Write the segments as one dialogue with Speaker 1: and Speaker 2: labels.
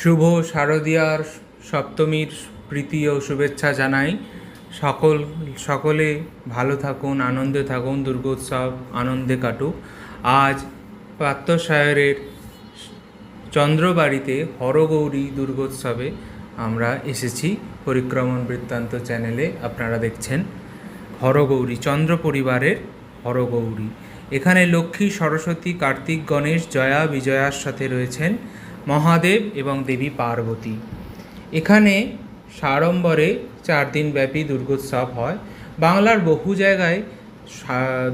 Speaker 1: শুভ শারদীয়ার সপ্তমীর প্রীতি ও শুভেচ্ছা জানাই। সকল, সকলে ভালো থাকুন, আনন্দে থাকুন, দুর্গোৎসব আনন্দে কাটুক। আজ পাত্রসায়রের চন্দ্রবাড়িতে হরগৌরী দুর্গোৎসবে আমরা এসেছি। পরিক্রমণ বৃত্তান্ত চ্যানেলে আপনারা দেখছেন হরগৌরী, চন্দ্র পরিবারের হরগৌরী। এখানে লক্ষ্মী, সরস্বতী, কার্তিক, গণেশ, জয়া, বিজয়ার সাথে রয়েছেন। মহাদেব এবং দেবী পার্বতী। এখানে সাড়ম্বরে চার দিন ব্যাপী দুর্গোৎসব হয়। বাংলার বহু জায়গায়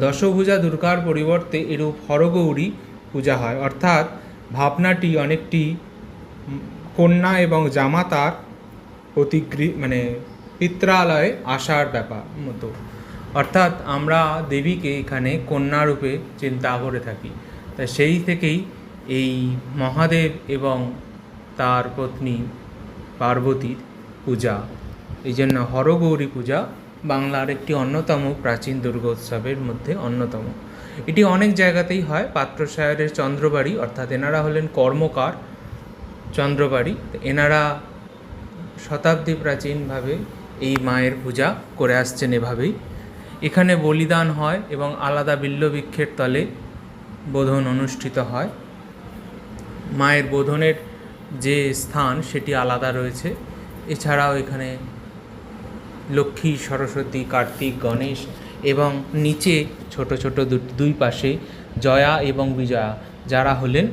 Speaker 1: দশভূজা দুর্গার পরিবর্তে এরূপ হরগৌরী পূজা হয়। অর্থাৎ ভাবনাটি অনেকটি কন্যা এবং জামাতার প্রতিক্রি মানে পিত্রালয়ে আসার ব্যাপার মতো। অর্থাৎ আমরা দেবীকে এখানে কন্যা রূপে চিন্তা করে থাকি। তা সেই থেকেই এই মহাদেব এবং তার পত্নী পার্বতীর পূজা। এই জন্য হরগৌরী পূজা বাংলার একটি অন্যতম প্রাচীন দুর্গোৎসবের মধ্যে অন্যতম। এটি অনেক জায়গাতেই হয়, পাত্রসায়রের চন্দ্রবাড়ি, অর্থাৎ এনারা হলেন কর্মকার চন্দ্রবাড়ি। এনারা শতাব্দী প্রাচীনভাবে এই মায়ের পূজা করে আসছেন এভাবেই। এখানে বলিদান হয় এবং আলাদা বিল্লবৃক্ষের তলে বোধন অনুষ্ঠিত হয়। মায়ের বোধনের যে স্থান, সেটি আলাদা রয়েছে। এছাড়াও এখানে লক্ষ্মী, সরস্বতী, কার্তিক, গণেশ এবং নিচে ছোট ছোট দুই পাশে জয়া এবং বিজয়া, যারা হলেন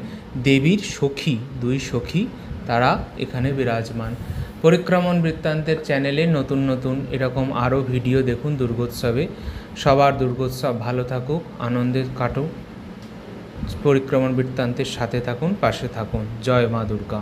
Speaker 1: দেবীর সখী, দুই সখী তারা এখানে বিরাজমান। পরিক্রমণ বৃত্তান্তের চ্যানেলে নতুন নতুন এরকম আরও ভিডিও দেখুন দুর্গোৎসবে। সবার দুর্গোৎসব ভালো থাকুক, আনন্দে কাটুক। পরিক্রমণ বৃত্তান্তের সাথে থাকুন পাশে থাকুন। জয় মা দুর্গা।